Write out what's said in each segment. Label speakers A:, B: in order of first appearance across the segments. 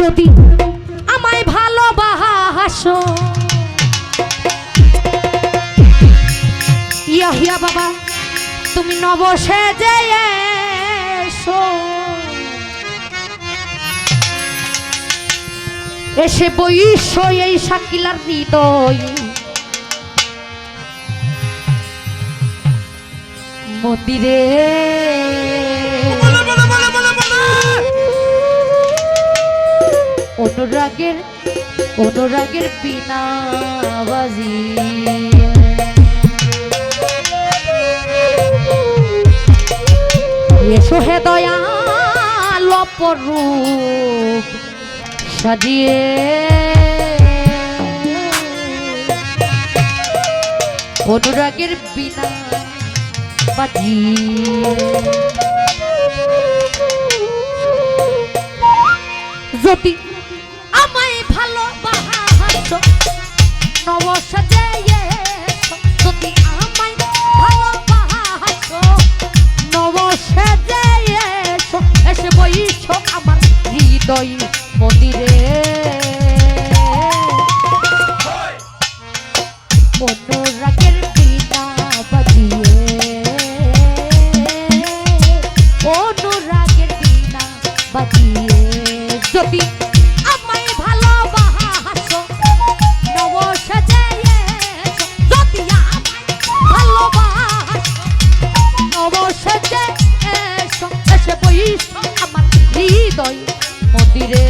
A: যদি আমায় ভালোবাসো। ইয়াহিয়া বাবা, তুমি নবসে যে এসো। এসে বইস এই শাকিলার হৃদয়। মন্দিরে অনুরাগের অনুরাগের বিনা বাজি এসো হে দয়াল অপরূপ সাজিয়ে। অনুরাগের বিনা বাজিয়ে যদি ভালোবাসো নবসাজে এসো। যদি আমায় ভালোবাসো নবসাজে এসো। এসে বইসো আমার হৃদয় মন্দিরে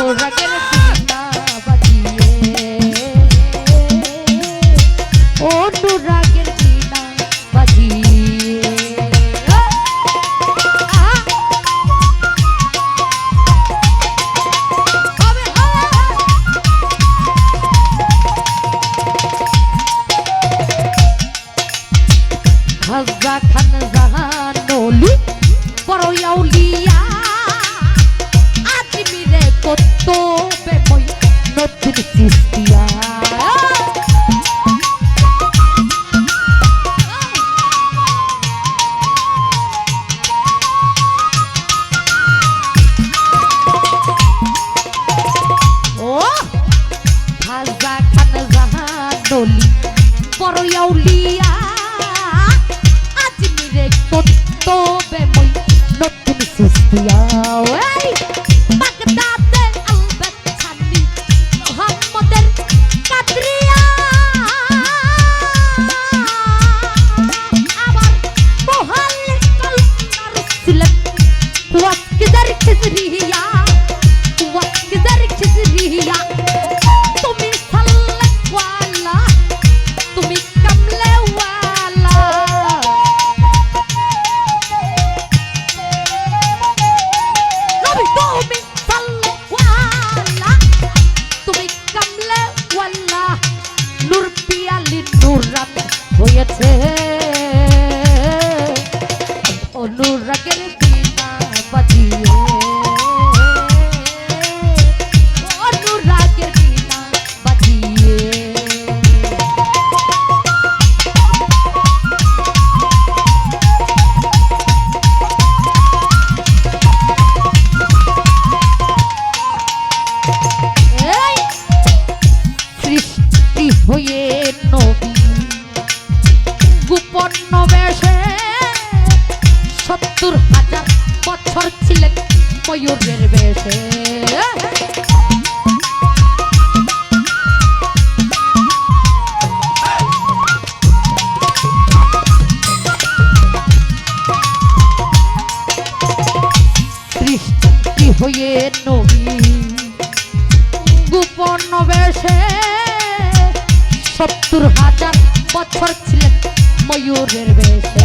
A: অনুরাগের আউলিয়া আজমিরে কত বেমই নতুন সৃষ্টিয়া। your tail. হয়ে নবী। গোপন বেশে সত্তর হাজার বছর ছিলেন ময়ূরের বেশে।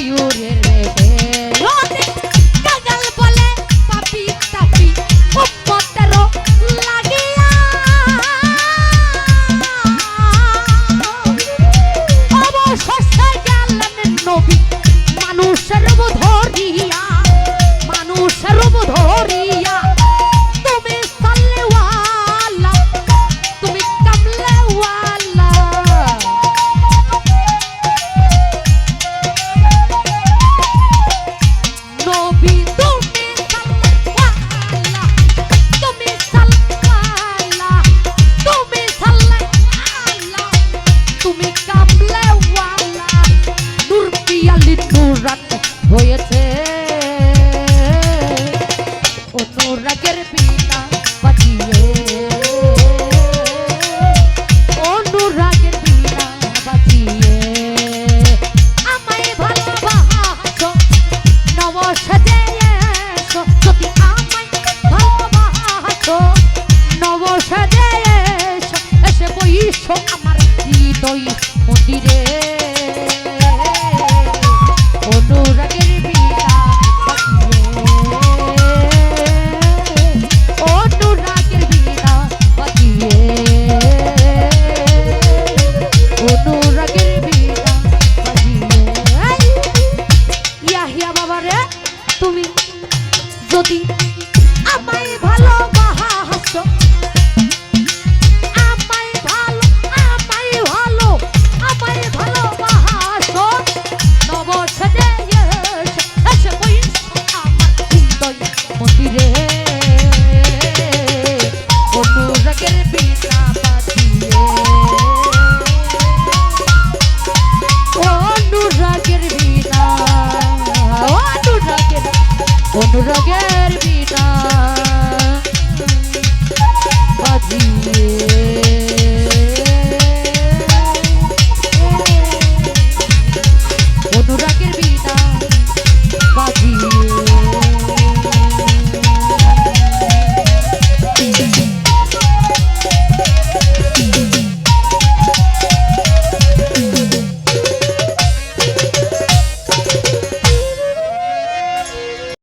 A: You did. আমার হৃদয় মন্দিরে? অনুরাগের বিনা